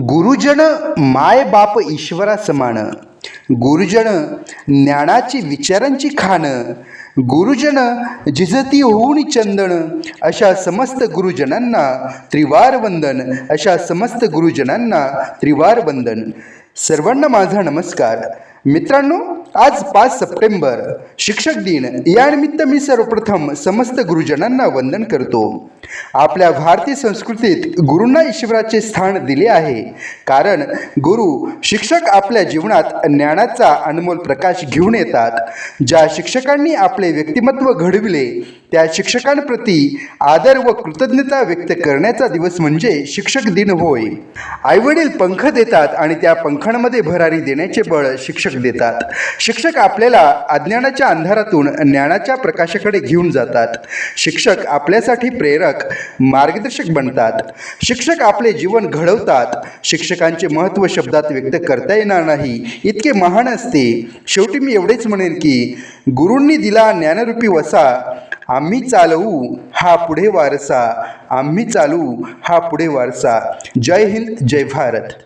गुरुजन माय बाप ईश्वरा समान गुरुजन ज्ञानाची विचारांची खाण गुरुजन जिजती होऊन चंदन. अशा समस्त गुरुजनांना त्रिवार वंदन. अशा समस्त गुरुजनांना त्रिवार वंदन. सर्वांना माझा नमस्कार. मित्रांनो आज पाच सप्टेंबर शिक्षक दिन. यानिमित्त मी सर्वप्रथम समस्त गुरुजनांना वंदन करतो. आपल्या भारतीय संस्कृतीत गुरूंना ईश्वराचे स्थान दिले आहे. कारण गुरु शिक्षक आपल्या जीवनात ज्ञानाचा अनमोल प्रकाश घेऊन येतात. ज्या शिक्षकांनी आपले व्यक्तिमत्व घडविले त्या शिक्षकांप्रती आदर व कृतज्ञता व्यक्त करण्याचा दिवस म्हणजे शिक्षक दिन होय. आईवडील पंख देतात आणि त्या पंखांमध्ये भरारी देण्याचे बळ शिक्षक देतात. शिक्षक आपल्याला अज्ञानाच्या अंधारातून ज्ञानाच्या प्रकाशाकडे घेऊन जातात. शिक्षक आपल्यासाठी प्रेरक मार्गदर्शक बनतात. शिक्षक आपले जीवन घडवतात. शिक्षकांचे महत्त्व शब्दात व्यक्त करता येणार नाही. इतके महान असते. शेवटी मी एवढेच म्हणेन की गुरूंनी दिला ज्ञानरूपी वसा आम्ही चालवू हा पुढे वारसा. आम्ही चालू हा पुढे वारसा. जय हिंद जय भारत.